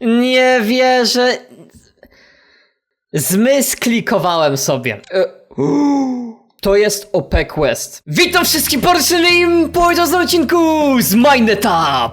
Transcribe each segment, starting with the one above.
Nie wierzę. Zmysklikowałem sobie. E, To jest OP Quest. Witam wszystkich po tym na odcinku z MineTap!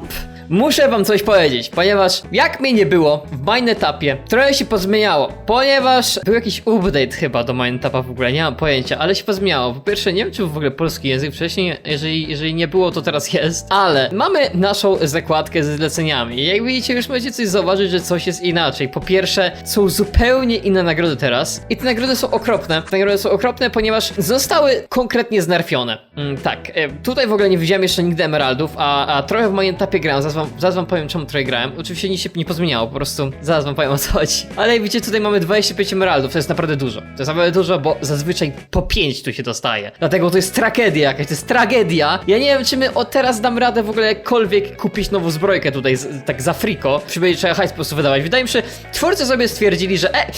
Muszę wam coś powiedzieć, ponieważ jak mnie nie było w MineTapie, trochę się pozmieniało, ponieważ był jakiś update chyba do MineTapa w ogóle, nie mam pojęcia, ale się pozmieniało. Po pierwsze, nie wiem czy w ogóle polski język wcześniej, jeżeli, jeżeli nie było, to teraz jest, ale mamy naszą zakładkę ze zleceniami jak widzicie, już możecie coś zauważyć, że coś jest inaczej. Po pierwsze, są zupełnie inne nagrody teraz i te nagrody są okropne. Te nagrody są okropne, ponieważ zostały konkretnie znerfione. Mm, tak, e, tutaj w ogóle nie widziałem jeszcze nigdy emeraldów, a, a trochę w moim etapie grałem, wam, zaraz wam powiem czemu trochę grałem. Oczywiście nic się nie pozmieniało, po prostu zaraz wam powiem o co chodzi. Ale jak widzicie, tutaj mamy 25 emeraldów, to jest naprawdę dużo. To jest naprawdę dużo, bo zazwyczaj po 5 tu się dostaje. Dlatego to jest tragedia jakaś, to jest tragedia. Ja nie wiem, czy my od teraz dam radę w ogóle jakkolwiek kupić nową zbrojkę tutaj, z, tak za friko. Czy będzie trzeba hajs po prostu wydawać. Wydaje mi się, twórcy sobie stwierdzili, że e,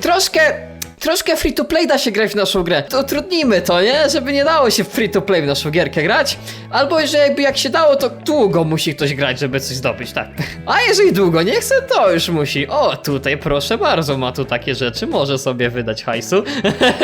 troszkę Troszkę free to play da się grać w naszą grę. To utrudnijmy to, nie? Żeby nie dało się free to play w naszą gierkę grać. Albo że jakby jak się dało, to długo musi ktoś grać, żeby coś zdobyć, tak. A jeżeli długo nie chce, to już musi. O, tutaj proszę bardzo, ma tu takie rzeczy, może sobie wydać hajsu.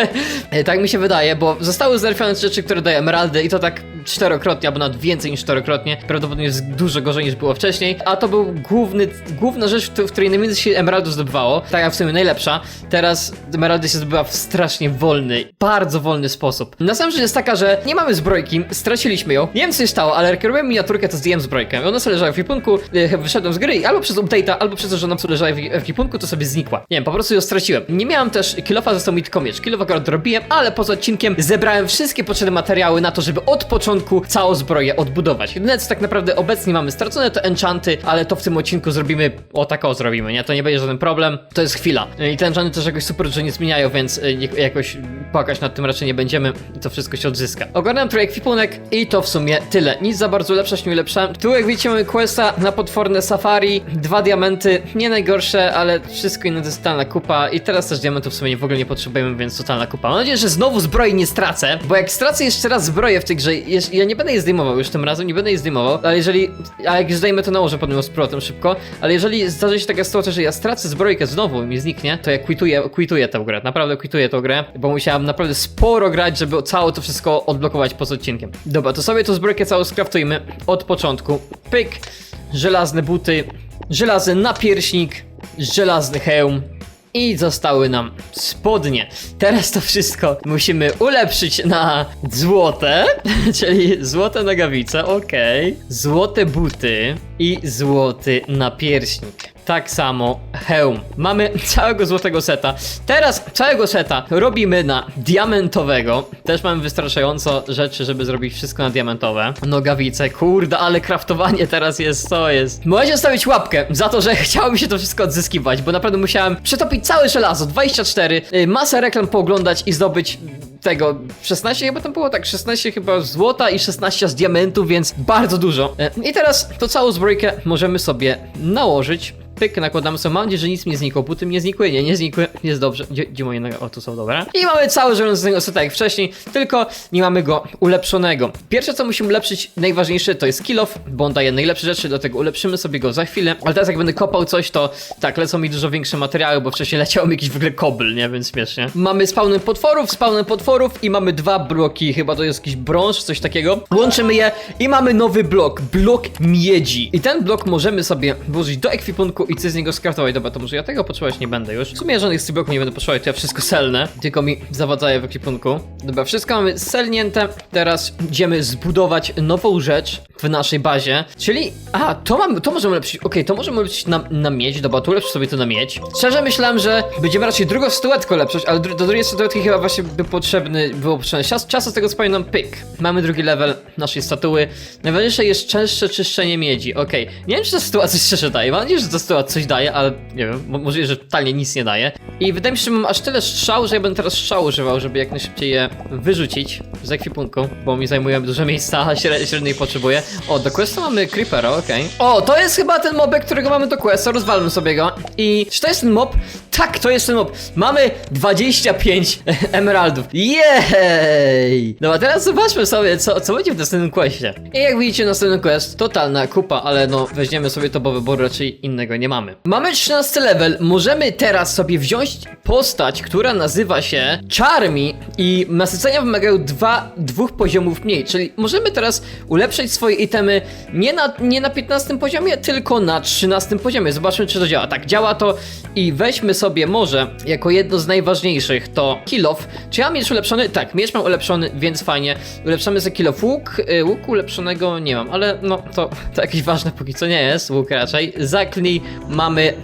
tak mi się wydaje, bo zostały znerfione rzeczy, które dają emeraldy i to tak czterokrotnie, albo nawet więcej niż czterokrotnie. Prawdopodobnie jest dużo gorzej niż było wcześniej. A to był główny, główna rzecz, w któ- w której najwięcej się emeraldów zdobywało. Taka w sumie najlepsza. Teraz emeraldy się zdobywa w strasznie wolny, bardzo wolny sposób. Na samym rzecz jest taka, że nie mamy zbrojki, straciliśmy ją. Nie wiem co się stało, ale jak robiłem miniaturkę, to zdjąłem zbrojkę. Ona sobie leżała w ekipunku, e, wyszedłem z gry i albo przez update'a, albo przez to, że ona sobie leżała w w ekipunku, to sobie znikła. Nie wiem, po prostu ją straciłem. Nie miałem też kilofa, został mi tylko miecz. Kilofa akurat robiłem, ale poza odcinkiem zebrałem wszystkie potrzebne materiały na to, żeby od początku całą zbroję odbudować. Jedyne co tak naprawdę obecnie mamy stracone to enchanty, ale to w tym odcinku zrobimy, o tak o zrobimy, nie? To nie będzie żaden problem, to jest chwila. I te enchanty też jakoś super dużo nie zmieniają, więc nie- jakoś płakać nad tym raczej nie będziemy to wszystko się odzyska. Ogarnąłem trochę ekwipunek i to w sumie tyle. Nic za bardzo lepsze, nie ulepszałem. Tu jak widzicie mamy questa na potworne safari, dwa diamenty, nie najgorsze, ale wszystko inne to jest totalna kupa i teraz też diamentów w sumie w ogóle nie potrzebujemy, więc totalna kupa. Mam nadzieję, że znowu zbroi nie stracę, bo jak stracę jeszcze raz zbroję w tej grze, ja nie będę jej zdejmował już tym razem, nie będę jej zdejmował, ale jeżeli, a jak już zdejmę to nałożę potem ją z szybko, ale jeżeli zdarzy się taka sytuacja, że ja stracę zbrojkę znowu i mi zniknie, to ja quituję, quituję tę grę, naprawdę quituję tę grę, bo musiałem naprawdę sporo grać, żeby całe to wszystko odblokować poza odcinkiem. Dobra, to sobie tą zbrojkę całą skraftujmy od początku. Pyk, żelazne buty, żelazny napierśnik, żelazny hełm, i zostały nam spodnie. Teraz to wszystko musimy ulepszyć na złote, czyli złote nogawice, okej. Złote buty i złoty napierśnik. Tak samo hełm. Mamy całego złotego seta. Teraz całego seta robimy na diamentowego. Też mamy wystarczająco rzeczy, żeby zrobić wszystko na diamentowe. Nogawice, kurde, ale kraftowanie teraz jest, co jest. Możecie zostawić łapkę za to, że chciało mi się to wszystko odzyskiwać, bo naprawdę musiałem przetopić całe żelazo, 24, y, masę reklam pooglądać i zdobyć tego 16 chyba tam było tak 16 chyba złota i 16 z diamentów, więc bardzo dużo. E, I teraz to całą zbrojkę możemy sobie nałożyć. Pyk, nakładamy sobie, mam nadzieję, że nic mi nie znikło, buty nie znikły, nie, nie znikły, jest dobrze, gdzie, gdzie moje o tu są, dobra. I mamy cały żelazny seta jak wcześniej, tylko nie mamy go ulepszonego. Pierwsze co musimy ulepszyć, najważniejsze to jest kill off, bo on daje najlepsze rzeczy, dlatego ulepszymy sobie go za chwilę, ale teraz jak będę kopał coś, to tak, lecą mi dużo większe materiały, bo wcześniej leciał mi jakiś w ogóle kobyl, nie, więc śmiesznie. Mamy spawnem potworów, spawnem potworów i mamy dwa bloki, chyba to jest jakiś brąz, coś takiego. Łączymy je i mamy nowy blok, blok miedzi. I ten blok możemy sobie włożyć do ekwipunku i coś z niego skraftować. Dobra, to może ja tego potrzebować nie będę już. W sumie żadnych bloków nie będę potrzebować, to ja wszystko selnę, tylko mi zawadzaje w ekwipunku. Dobra, wszystko mamy selnięte. Teraz idziemy zbudować nową rzecz w naszej bazie, czyli... A, to mamy, to możemy ulepszyć, okej, to możemy ulepszyć na, na miedź, dobra, to ulepszę sobie to na miedź. Szczerze myślałem, że będziemy raczej drugą statuetkę ulepszać, ale do drugiej statuetki chyba właśnie by potrzebny, było potrzebne czas, czasu z tego co pamiętam, pyk. Mamy drugi level naszej statuły. Najważniejsze jest częstsze czyszczenie miedzi, okej. Nie wiem, czy ta sytuacja szczerze daje, mam nadzieję, że ta sytuacja coś daje, ale nie wiem, mo- możliwe, że totalnie nic nie daje. I wydaje mi się, że mam aż tyle strzał, że ja będę teraz strzał używał, żeby jak najszybciej je wyrzucić z ekwipunku, bo mi zajmują dużo miejsca, a śre- średniej potrzebuję. O, do questa mamy creepera, okej. O, to jest chyba ten mobek, którego mamy do questa, rozwalmy sobie go. I czy to jest ten mob? Tak, to jest ten mob. Mamy 25 emeraldów. Jej! Dobra, teraz zobaczmy sobie, co, co będzie w następnym questie. I jak widzicie, następny quest, totalna kupa, ale no, weźmiemy sobie to, bo wyboru raczej innego nie mamy. Mamy 13 level, możemy teraz sobie wziąć postać, która nazywa się Charmy i nasycenia wymagają dwa, dwóch poziomów mniej, czyli możemy teraz ulepszyć swoje itemy nie na, nie na 15 poziomie, tylko na 13 poziomie. Zobaczmy, czy to działa. Tak, działa to i weźmy sobie może jako jedno z najważniejszych to kill off. Czy ja mam miecz ulepszony? Tak, miecz mam ulepszony, więc fajnie. Ulepszamy sobie kill off łuk. Y, Łuku ulepszonego nie mam, ale no to, to jakieś ważne póki co nie jest, łuk raczej. Zaklij mamy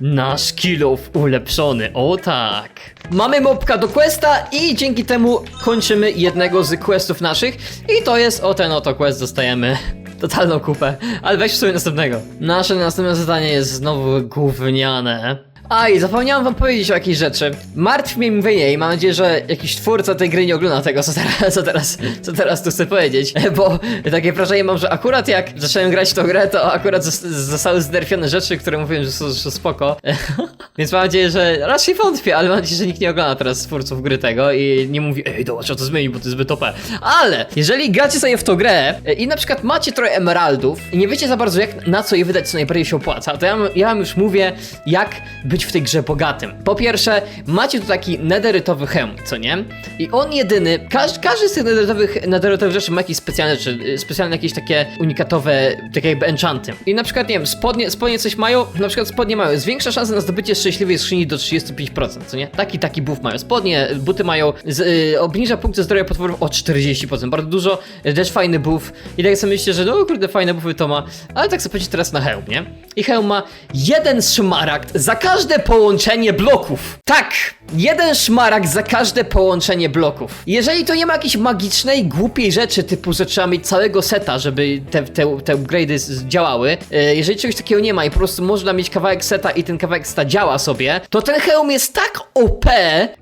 Nasz kilof ulepszony, o tak. Mamy mopka do questa i dzięki temu kończymy jednego z questów naszych i to jest o ten oto quest dostajemy totalną kupę, ale weź sobie następnego. Nasze następne zadanie jest znowu gówniane. A i zapomniałem wam powiedzieć o jakiejś rzeczy. Martw mnie mówienie i mam nadzieję, że jakiś twórca tej gry nie ogląda tego, co teraz, co teraz, co teraz tu chcę powiedzieć. Bo takie wrażenie mam, że akurat jak zacząłem grać w tą grę, to akurat zos- zostały znerfione rzeczy, które mówiłem, że są, że spoko. Więc mam nadzieję, że raczej wątpię, ale mam nadzieję, że nikt nie ogląda teraz twórców gry tego i nie mówi, ej, dobra, trzeba to zmienić, bo to jest zbyt OP. Ale jeżeli gracie sobie w tą grę e, i na przykład macie trochę emeraldów i nie wiecie za bardzo jak, na co je wydać, co najbardziej się opłaca, to ja, ja wam już mówię, jak być w tej grze bogatym. Po pierwsze, macie tu taki nederytowy hełm, co nie? I on jedyny, każ, każdy z tych nederytowych, nederytowych rzeczy ma jakieś specjalne rzeczy, y, specjalne jakieś takie unikatowe, takie jakby enchanty. I na przykład, nie wiem, spodnie, spodnie coś mają, na przykład spodnie mają, zwiększa szansę na zdobycie szczęśliwej skrzyni do 35%, co nie? Taki, taki buff mają. Spodnie, buty mają, z, y, obniża punkty zdrowia potworów o 40%, bardzo dużo, też fajny buff. I tak sobie myślę, że no kurde, fajne buffy to ma, ale tak sobie patrzeć teraz na hełm, nie? I hełm ma jeden szmaragd za każde połączenie bloków. Tak! Jeden szmaragd za każde połączenie bloków. Jeżeli to nie ma jakiejś magicznej, głupiej rzeczy, typu, że trzeba mieć całego seta, żeby te, te, te upgrade'y działały, e, jeżeli czegoś takiego nie ma i po prostu można mieć kawałek seta i ten kawałek seta działa sobie, to ten hełm jest tak OP,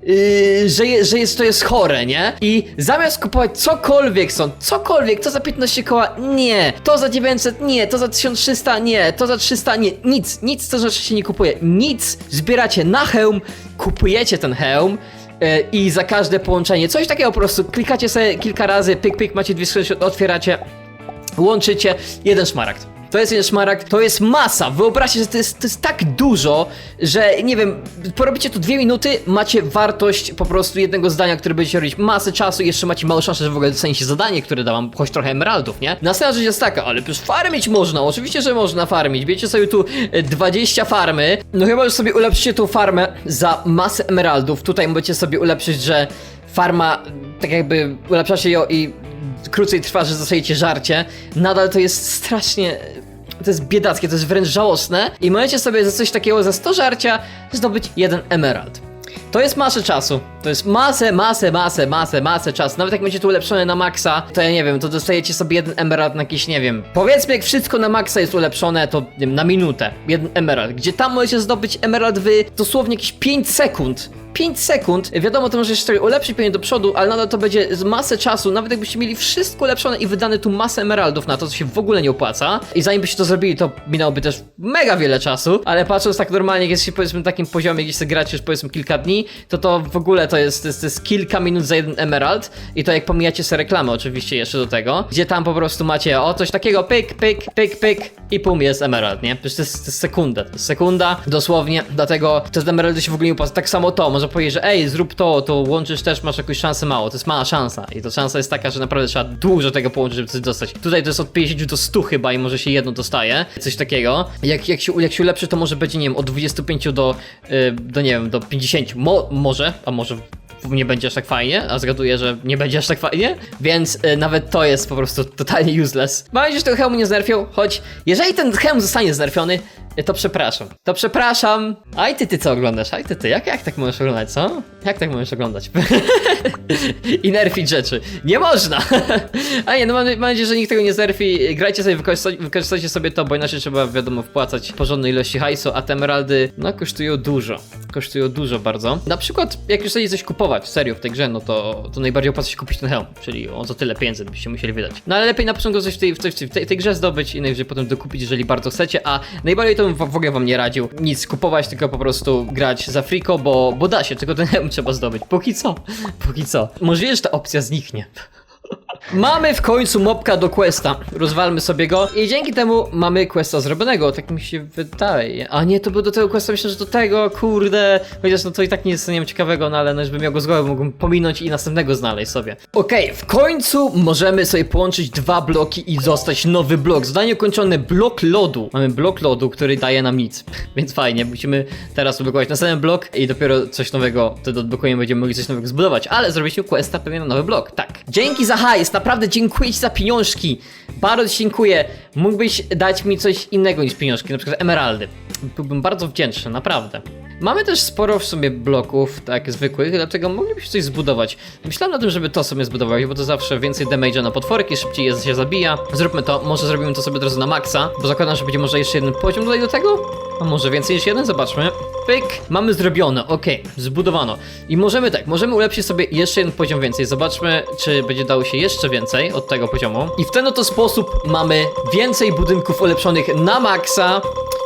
yy, że, je, że jest, to jest chore, nie? I zamiast kupować cokolwiek są, cokolwiek, to za 15 koła, nie, to za 900, nie, to za 1300, nie, to za 300, nie, nic, nic to rzeczy się nie kupuje, nic, zbieracie na hełm, kupujecie ten hełm, e, i za każde połączenie, coś takiego po prostu klikacie sobie kilka razy, pyk, pyk, macie dwie skrzynki, otwieracie, łączycie, jeden szmaragd. To jest jeden szmaragd, to jest masa. Wyobraźcie, że to jest, to jest tak dużo, że nie wiem, porobicie to dwie minuty, macie wartość po prostu jednego zdania, które będziecie robić masę czasu i jeszcze macie małą szansę, że w ogóle dostaniecie zadanie, które da wam choć trochę emeraldów, nie? Następna rzecz jest taka, ale przecież farmić można, oczywiście, że można farmić. Wiecie sobie tu e, 20 farmy, no chyba, że sobie ulepszycie tą farmę za masę emeraldów. Tutaj możecie sobie ulepszyć, że farma, tak jakby ulepszacie ją i krócej trwa, że dostajecie żarcie, nadal to jest strasznie. To jest biedackie, to jest wręcz żałosne. I możecie sobie za coś takiego, za 100 żarcia, zdobyć jeden emerald. To jest masę czasu. To jest masę, masę, masę, masę, masę czasu. Nawet jak będzie tu ulepszone na maksa, to ja nie wiem, to dostajecie sobie jeden emerald na jakiś, nie wiem. Powiedzmy, jak wszystko na maksa jest ulepszone, to nie wiem, na minutę. Jeden emerald. Gdzie tam możecie zdobyć emerald w dosłownie jakieś 5 sekund. 5 sekund, wiadomo, to może jeszcze ulepszyć pewnie do przodu, ale nadal to będzie z masę czasu, nawet jakbyście mieli wszystko ulepszone i wydane tu masę emeraldów na to, co się w ogóle nie opłaca. I zanim byście to zrobili, to minęłoby też mega wiele czasu, ale patrząc tak normalnie, jak jest powiedzmy na takim poziomie, gdzie sobie gracie już powiedzmy kilka dni, to to w ogóle to jest, to jest, to jest kilka minut za jeden emerald i to jak pomijacie sobie reklamę oczywiście jeszcze do tego, gdzie tam po prostu macie o coś takiego, pyk, pyk, pyk, pyk i pum, jest emerald, nie? Przecież to jest, to jest sekunda, to jest sekunda, dosłownie, dlatego z emeraldy się w ogóle nie opłaca. Tak samo to, może powiedzieć, że ej, zrób to, to łączysz też, masz jakąś szansę mało, to jest mała szansa i to szansa jest taka, że naprawdę trzeba dużo tego połączyć, żeby coś dostać. Tutaj to jest od 50 do 100 chyba i może się jedno dostaje, coś takiego. Jak, jak, się, jak się ulepszy, to może będzie, nie wiem, od 25 do, yy, do nie wiem, do 50, Mo, może, a może nie będzie aż tak fajnie, a zgaduję, że nie będzie aż tak fajnie, więc y, nawet to jest po prostu totalnie useless. Mam nadzieję, że tego hełmu nie znerfią, choć jeżeli ten hełm zostanie znerfiony, to przepraszam. To przepraszam. Aj ty, ty co oglądasz? Aj ty, ty, jak, jak tak możesz oglądać, co? Jak tak możesz oglądać? I nerfić rzeczy. Nie można! A nie, no mam, mam nadzieję, że nikt tego nie znerfi. Grajcie sobie, wykorzysta- wykorzystajcie sobie to, bo inaczej trzeba, wiadomo, wpłacać porządnej ilości hajsu, a te emeraldy, no, kosztują dużo. Kosztują dużo bardzo. Na przykład, jak już chcecie coś kupować, kupować serio w tej grze, no to, to najbardziej opłaca się kupić ten hełm, czyli o za tyle pieniędzy byście musieli wydać. No ale lepiej na początku coś w tej, w tej, w tej, tej grze zdobyć i najwyżej potem dokupić, jeżeli bardzo chcecie, a najbardziej to bym w ogóle wam nie radził nic kupować, tylko po prostu grać za friko, bo, bo da się, tylko ten hełm trzeba zdobyć. Póki co, póki co. Możliwe, że ta opcja zniknie. Mamy w końcu mopka do questa. Rozwalmy sobie go i dzięki temu mamy questa zrobionego, tak mi się wydaje. A nie, to był do tego questa, myślę, że do tego, kurde. Chociaż no to i tak nie jest ciekawego, no ale no, żebym miał go z głowy, mógłbym pominąć i następnego znaleźć sobie. Okej, w końcu możemy sobie połączyć dwa bloki i dostać nowy blok. Zadanie ukończone, blok lodu. Mamy blok lodu, który daje nam nic, więc fajnie. Musimy teraz odblokować następny blok i dopiero coś nowego wtedy odblokujemy, będziemy mogli coś nowego zbudować. Ale zrobiliśmy questa pewnie na nowy blok, tak. Dzięki za hajs, naprawdę dziękuję ci za pieniążki. Bardzo ci dziękuję. Mógłbyś dać mi coś innego niż pieniążki, na przykład emeraldy. Byłbym bardzo wdzięczny, naprawdę. Mamy też sporo w sobie bloków, tak zwykłych, dlatego moglibyśmy coś zbudować. Myślałem na tym, żeby to sobie zbudować, bo to zawsze więcej damage'a na potworek i szybciej je się zabija. Zróbmy to, może zrobimy to sobie od razu na maksa, bo zakładam, że będzie może jeszcze jeden poziom tutaj do tego? A może więcej niż jeden? Zobaczmy. Pyk, mamy zrobione, okej, zbudowano. I możemy tak, możemy ulepszyć sobie jeszcze jeden poziom więcej. Zobaczmy, czy będzie dało się jeszcze więcej od tego poziomu. I w ten oto sposób mamy więcej budynków ulepszonych na maksa.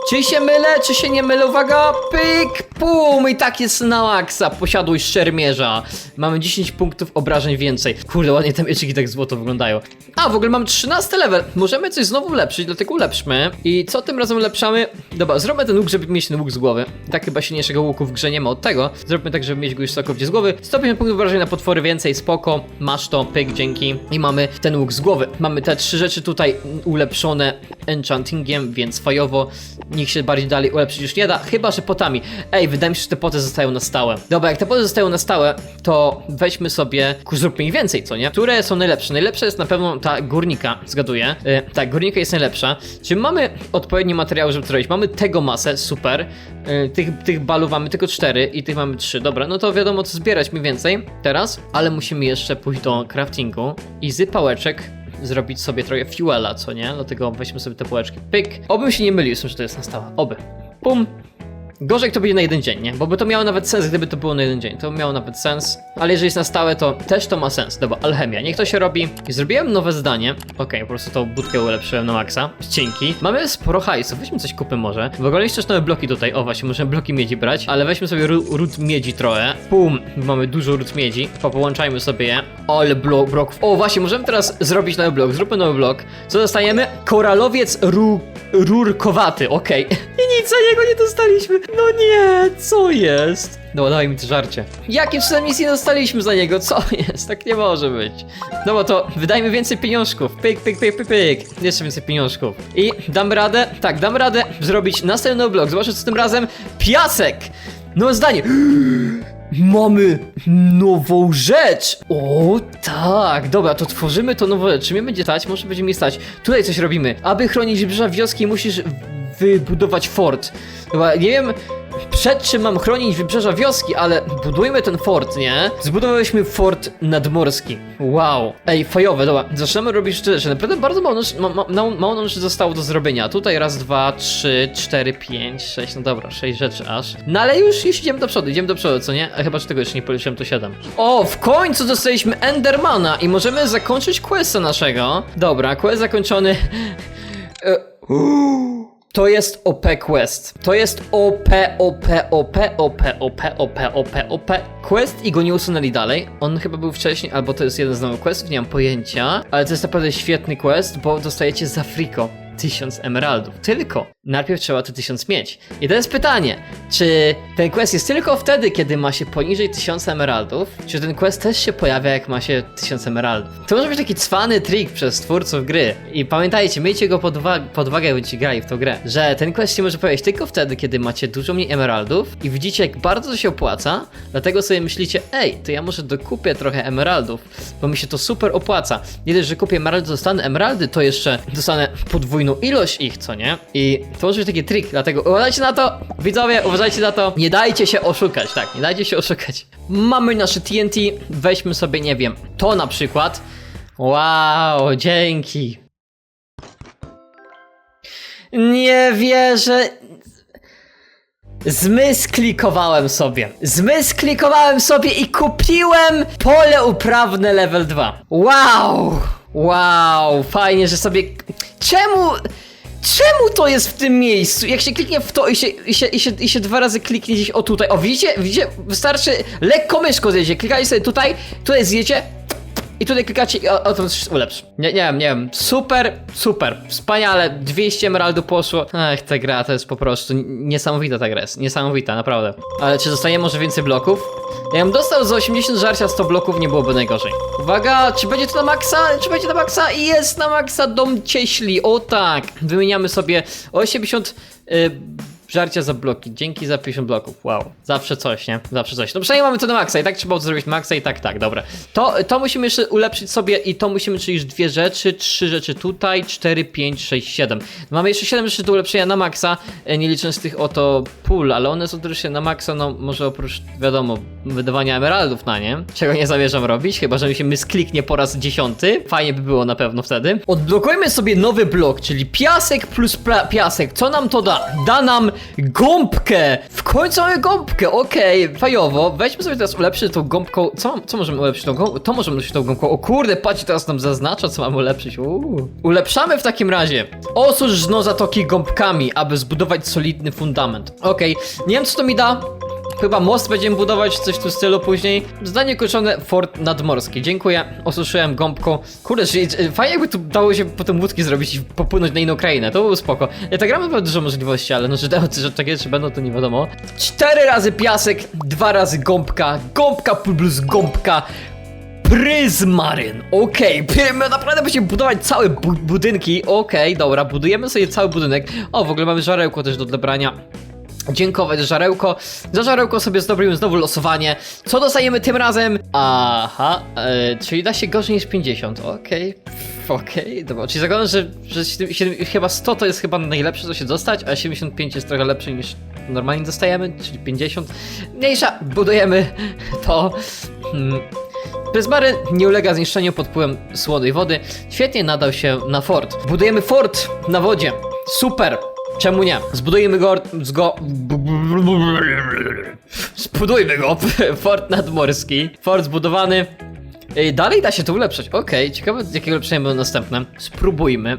Czy się mylę, czy się nie mylę? Uwaga, pyk, pum, i tak jest na maksa. Posiadłość szermierza. Mamy 10 punktów obrażeń więcej. Kurde, ładnie te mieczyki tak złoto wyglądają. A, w ogóle mam 13 level. Możemy coś znowu ulepszyć, dlatego ulepszmy. I co tym razem ulepszamy? Dobra, zróbmy ten łuk, żeby mieć ten łuk z głowy. Tak chyba silniejszego łuku w grze nie ma od tego. Zróbmy tak, żeby mieć go już całkowicie z głowy. 150 punktów obrażeń na potwory więcej, spoko. Masz to, pyk, dzięki. I mamy ten łuk z głowy. Mamy te trzy rzeczy tutaj ulepszone enchantingiem, więc fajowo. Nikt się bardziej dalej ulepszyć już nie da, chyba że potami. Ej, wydaje mi się, że te poty zostają na stałe. Dobra, jak te poty zostają na stałe, to weźmy sobie, zróbmy ich więcej, co nie? Które są najlepsze? Najlepsza jest na pewno ta górnika, zgaduję. Tak, górnika jest najlepsza. Czy mamy odpowiednie materiały, żeby to robić? Mamy tego masę, super. Yy, tych, tych balów mamy tylko cztery i tych mamy trzy. Dobra, no to wiadomo co zbierać mniej więcej teraz, ale musimy jeszcze pójść do craftingu i z pałeczek zrobić sobie trochę fuela, co nie? Dlatego weźmy sobie te pałeczki. Pyk. Obym się nie mylił że to jest na stałe. Oby. Pum. Gorzej to będzie na jeden dzień, nie? Bo by to miało nawet sens, gdyby to było na jeden dzień. To miało nawet sens. Ale jeżeli jest na stałe, to też to ma sens. Dobra, alchemia. Niech to się robi. Zrobiłem nowe zdanie. Okej, po prostu tą budkę ulepszyłem na maksa. Dzięki. Mamy sporo hajsu. Weźmy coś kupy może. W ogóle jeszcze nowe bloki tutaj. O właśnie, możemy bloki miedzi brać. Ale weźmy sobie ród miedzi trochę. Pum. Mamy dużo ród miedzi. Po- Połączajmy sobie je. Ale blo bloków. O właśnie, możemy teraz zrobić nowy blok. Zróbmy nowy blok. Co dostajemy? Koralowiec ru rurkowaty. Okej. I nic za niego nie dostaliśmy. No nie, co jest? No daj mi to żarcie. Cudem nic nie dostaliśmy za niego? Co jest? Tak nie może być. No bo to wydajmy więcej pieniążków. Pyk, pyk, pyk, pyk, pyk. Jeszcze więcej pieniążków. I dam radę, tak, dam radę zrobić następny blok. Zobaczę co tym razem. Piasek! No zdanie. Mamy nową rzecz! O tak, dobra, to tworzymy to nową rzecz. Czy mnie będzie stać? Może będzie mi stać. Tutaj coś robimy. Aby chronić wybrzeża wioski, musisz wybudować fort. Chyba nie wiem przed czym mam chronić wybrzeża wioski, ale budujmy ten fort, nie? Zbudowaliśmy fort nadmorski. Wow. Ej, fajowe, dobra. Zaczynamy robić rzeczy. Naprawdę bardzo mało, ma, ma, nam rzeczy zostało do zrobienia. Tutaj raz, dwa, trzy, cztery, pięć, sześć, no dobra, sześć rzeczy aż. No ale już, już idziemy do przodu, idziemy do przodu, co nie? A chyba, że tego jeszcze nie policzyłem, to siedem. O, w końcu dostaliśmy Endermana i możemy zakończyć questa naszego. Dobra, quest zakończony. E, To jest OP Quest. To jest OP, OP, OP, OP, OP, OP, OP, OP. Quest i go nie usunęli dalej. On chyba był wcześniej, albo to jest jeden z nowych questów, nie mam pojęcia. Ale to jest naprawdę świetny quest, bo dostajecie za friko. 1000 emeraldów. Tylko. Najpierw trzeba te 1000 mieć. I teraz pytanie, czy ten quest jest tylko wtedy, kiedy ma się poniżej 1000 emeraldów, czy ten quest też się pojawia, jak ma się 1000 emeraldów? To może być taki cwany trik przez twórców gry. I pamiętajcie, miejcie go pod, uwag- pod uwagę, będziecie grali w tą grę, że ten quest się może pojawić tylko wtedy, kiedy macie dużo mniej emeraldów i widzicie, jak bardzo to się opłaca, dlatego sobie myślicie, ej, to ja może dokupię trochę emeraldów, bo mi się to super opłaca. Nie dość, że kupię emeraldy, dostanę emeraldy, to jeszcze dostanę podwójną ilość ich, co nie? I to może być taki trik, dlatego uważajcie na to, widzowie, uważajcie na to, nie dajcie się oszukać, tak, nie dajcie się oszukać. Mamy nasze TNT, weźmy sobie, nie wiem, to na przykład. Wow, dzięki. Nie wierzę. Zmysklikowałem sobie. Zmysklikowałem sobie i kupiłem pole uprawne level 2. Wow! Wow, fajnie, że sobie. Czemu. Czemu to jest w tym miejscu? Jak się kliknie w to i się, i się, i się, i się dwa razy kliknie gdzieś o tutaj. O, widzicie? Widzicie? Wystarczy lekko myszką zjedzie. Klikacie sobie tutaj, tutaj zjedzie. I tutaj klikacie i się ulepszy. Nie, nie wiem, nie wiem. Super, super. Wspaniale. 200 emeraldów poszło. Ech, ta gra to jest po prostu niesamowita ta gra jest. Niesamowita, naprawdę. Ale czy dostanie może więcej bloków? Ja bym dostał za 80 żarcia 100 bloków, nie byłoby najgorzej. Uwaga, czy będzie to na maksa? Czy będzie na maksa? Jest na maksa dom cieśli. O tak. Wymieniamy sobie 80... Y Żarcia za bloki, dzięki za 50 bloków, wow. Zawsze coś, nie? Zawsze coś. No przynajmniej mamy to na maksa i tak trzeba zrobić maksa i tak, tak, dobra. To, to musimy jeszcze ulepszyć sobie i to musimy, czyli już dwie rzeczy, trzy rzeczy tutaj, cztery, pięć, sześć, siedem. Mamy jeszcze siedem rzeczy do ulepszenia na maksa, e, nie licząc tych oto pól, ale one są też na maksa, no może oprócz, wiadomo, wydawania emeraldów na nie, czego nie zamierzam robić, chyba że mi się skliknie po raz dziesiąty. Fajnie by było na pewno wtedy. Odblokujemy sobie nowy blok, czyli piasek plus piasek. Co nam to da? Da nam gąbkę! W końcu mamy gąbkę, okej, fajowo. Weźmy sobie teraz ulepszyć tą gąbką. Co, co możemy ulepszyć tą gąbką? To możemy ulepszyć tą gąbką. O kurde, patrzcie, teraz nam zaznacza, co mamy ulepszyć. Uuu. Ulepszamy w takim razie. Osusz dno zatoki gąbkami, aby zbudować solidny fundament. Okej, nie wiem co to mi da. Chyba most będziemy budować, coś w tym stylu później. Zdanie kończone, fort nadmorski. Dziękuję, osuszyłem gąbką. Kurde, fajnie jakby tu dało się potem łódki zrobić i popłynąć na inną krainę, to było spoko. Ja tak gramy dużo możliwości, ale no, że, że takie czy będą, to nie wiadomo. Cztery razy piasek, dwa razy gąbka, gąbka plus gąbka. Pryzmaryn, okej, my naprawdę będziemy budować całe bu budynki, okej, dobra, budujemy sobie cały budynek. O, w ogóle mamy żarełko też do odebrania. Dziękować za żarełko. Za żarełko sobie zrobimy znowu losowanie. Co dostajemy tym razem? Aha, e, czyli da się gorzej niż 50. Okej. Okej, dobra. Czyli zakładam, że, że 7, 7, chyba 100 to jest chyba najlepsze, co się dostać, a 75 jest trochę lepsze niż normalnie dostajemy, czyli 50. Mniejsza, budujemy to. Hmm. Nie ulega zniszczeniu pod wpływem słodej wody. Świetnie nadał się na fort. Budujemy fort na wodzie. Super. Czemu nie? Zbudujemy go. Zgo. Zbudujmy go. Fort nadmorski. Fort zbudowany. Ej, Dalej da się to ulepszać. Okej, ciekawe jakie ulepszenia będą następne. Spróbujmy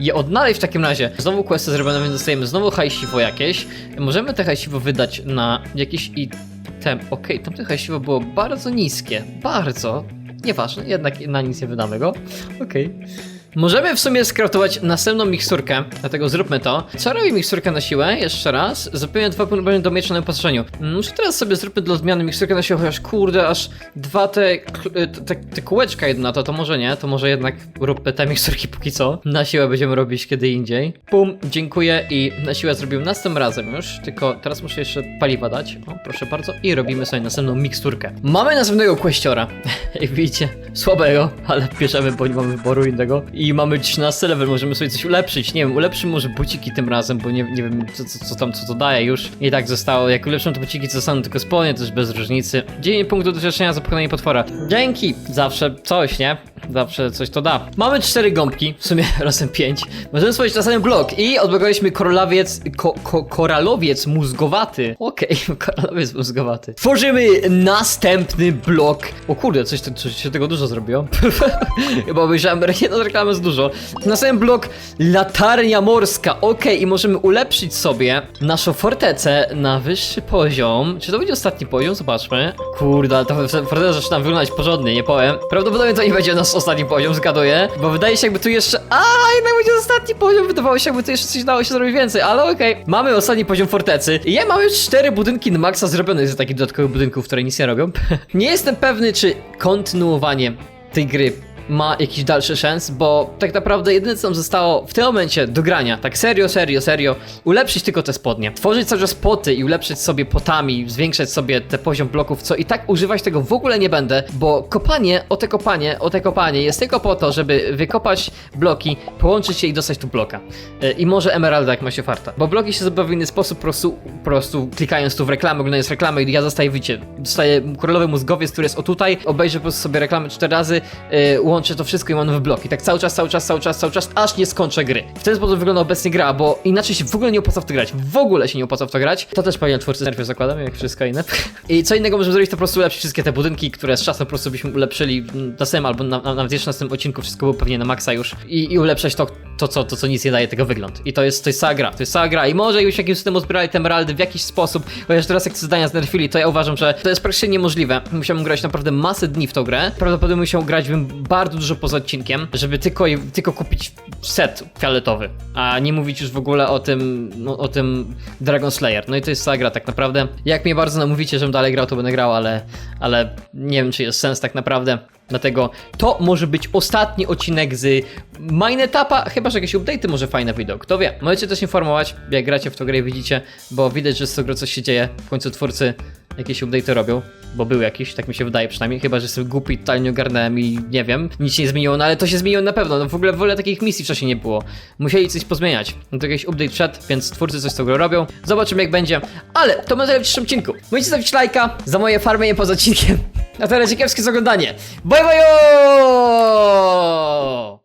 je odnaleźć w takim razie. Znowu questy zrobione, więc dostajemy znowu hajsiwo jakieś. Możemy te hajsiwo wydać na jakiś item. Okej, tamte hajsiwo było bardzo niskie. Bardzo. Nieważne, jednak na nic nie wydamy go. Okej. Możemy w sumie skraftować następną miksturkę, dlatego zróbmy to. Co robi miksturka na siłę? Jeszcze raz. Zupełnie dwa punkty do miecza na wyposażeniu. Mm, Muszę teraz sobie zróbmy dla odmiany miksturkę na siłę, chociaż kurde, aż dwa te, y, te, te kółeczka jedna, to to może nie, to może jednak róbmy te miksturki póki co. Na siłę będziemy robić kiedy indziej. Pum, dziękuję i na siłę zrobimy następnym razem już, tylko teraz muszę jeszcze paliwa dać. O, proszę bardzo. I robimy sobie następną miksturkę. Mamy następnego kwestiora. Jak widzicie, słabego, ale bierzemy, bo nie mamy wyboru innego. I mamy 13 level, możemy sobie coś ulepszyć. Nie wiem, ulepszymy może buciki tym razem, bo nie, nie wiem co, co, co tam, co to daje już. I tak zostało. Jak ulepszą te buciki, zostaną tylko spodnie, już bez różnicy. 9 punktów doświadczenia za pokonanie potwora. Dzięki! Zawsze coś, nie? Zawsze coś to da. Mamy 4 gąbki, w sumie razem 5. Możemy stworzyć następny blok i odblokowaliśmy koralowiec, ko, ko, koralowiec mózgowaty. Okej, koralowiec mózgowaty. Tworzymy następny blok. O kurde, coś, coś się tego dużo zrobiło. Chyba obejrzałem jedną reklamę z dużo. Następny blok latarnia morska. Okej, i możemy ulepszyć sobie naszą fortecę na wyższy poziom. Czy to będzie ostatni poziom? Zobaczmy. Kurde, ta forteca zaczyna wyglądać porządnie, nie powiem. Prawdopodobnie to nie będzie nasz ostatni poziom, zgaduję. Bo wydaje się jakby tu jeszcze... A, jednak będzie ostatni poziom. Wydawało się jakby tu jeszcze coś dało się zrobić więcej, ale okej. Mamy ostatni poziom fortecy. I ja mam już cztery budynki na maksa zrobione z takich dodatkowych budynków, które nic nie robią. nie jestem pewny, czy kontynuowanie tej gry ma jakiś dalszy szans, bo tak naprawdę jedyne co nam zostało w tym momencie do grania, tak serio, serio, serio, ulepszyć tylko te spodnie. Tworzyć cały czas poty i ulepszyć sobie potami, zwiększać sobie te poziom bloków, co i tak używać tego w ogóle nie będę, bo kopanie, o te kopanie, o te kopanie jest tylko po to, żeby wykopać bloki, połączyć je i dostać tu bloka. E, I może emeralda jak ma się farta. Bo bloki się zdobywa w inny sposób, po prostu, po prostu klikając tu w reklamę, oglądając reklamę i ja dostaję, wiecie, dostaję królowy mózgowiec, który jest o tutaj, obejrzę po prostu sobie reklamę cztery razy, yy, łączę to wszystko i mam nowy blok. I tak cały czas, cały czas, cały czas, cały czas, aż nie skończę gry. W ten sposób wygląda obecnie gra, bo inaczej się w ogóle nie opłaca w to grać. W ogóle się nie opłaca w to grać. To też pewnie twórcy nerwy zakładam, jak wszystko inne. I co innego możemy zrobić, to po prostu ulepszyć wszystkie te budynki, które z czasem po prostu byśmy ulepszyli na samym albo na, na, nawet jeszcze na następnym odcinku wszystko było pewnie na maksa już. I, i ulepszać to, to, co, to, co nic nie daje tego wygląd. I to jest, to jest cała gra, to jest cała gra. I może już jakimś systemu zbierali te emeraldy w jakiś sposób, chociaż teraz jak te zadania znerfili, to ja uważam, że to jest praktycznie niemożliwe. Musiałbym grać naprawdę masę dni w tą grę. Prawdopodobnie musiał grać bym bardzo dużo poza odcinkiem, żeby tylko, tylko kupić set fioletowy, a nie mówić już w ogóle o tym, no, o tym Dragon Slayer. No i to jest cała gra tak naprawdę. Jak mnie bardzo namówicie, żebym dalej grał, to będę grał, ale, ale nie wiem, czy jest sens tak naprawdę. Dlatego to może być ostatni odcinek z Minetapa, chyba że jakieś update'y może fajne wyjdą, kto wie. Możecie też informować, jak gracie w tą grę i widzicie, bo widać, że z tego coś się dzieje. W końcu twórcy jakieś update'y robią, bo był jakiś, tak mi się wydaje przynajmniej, chyba że jestem głupi, totalnie nie ogarnąłem i nie wiem, nic nie zmieniło, no ale to się zmieniło na pewno, no w ogóle w ogóle takich misji wcześniej nie było. Musieli coś pozmieniać. No to jakiś update wszedł, więc twórcy coś z tego robią. Zobaczymy jak będzie, ale to będzie w przyszłym odcinku. Możecie zostawić lajka za moje farmienie poza odcinkiem. A teraz kiepskie z oglądanie. Bye bye!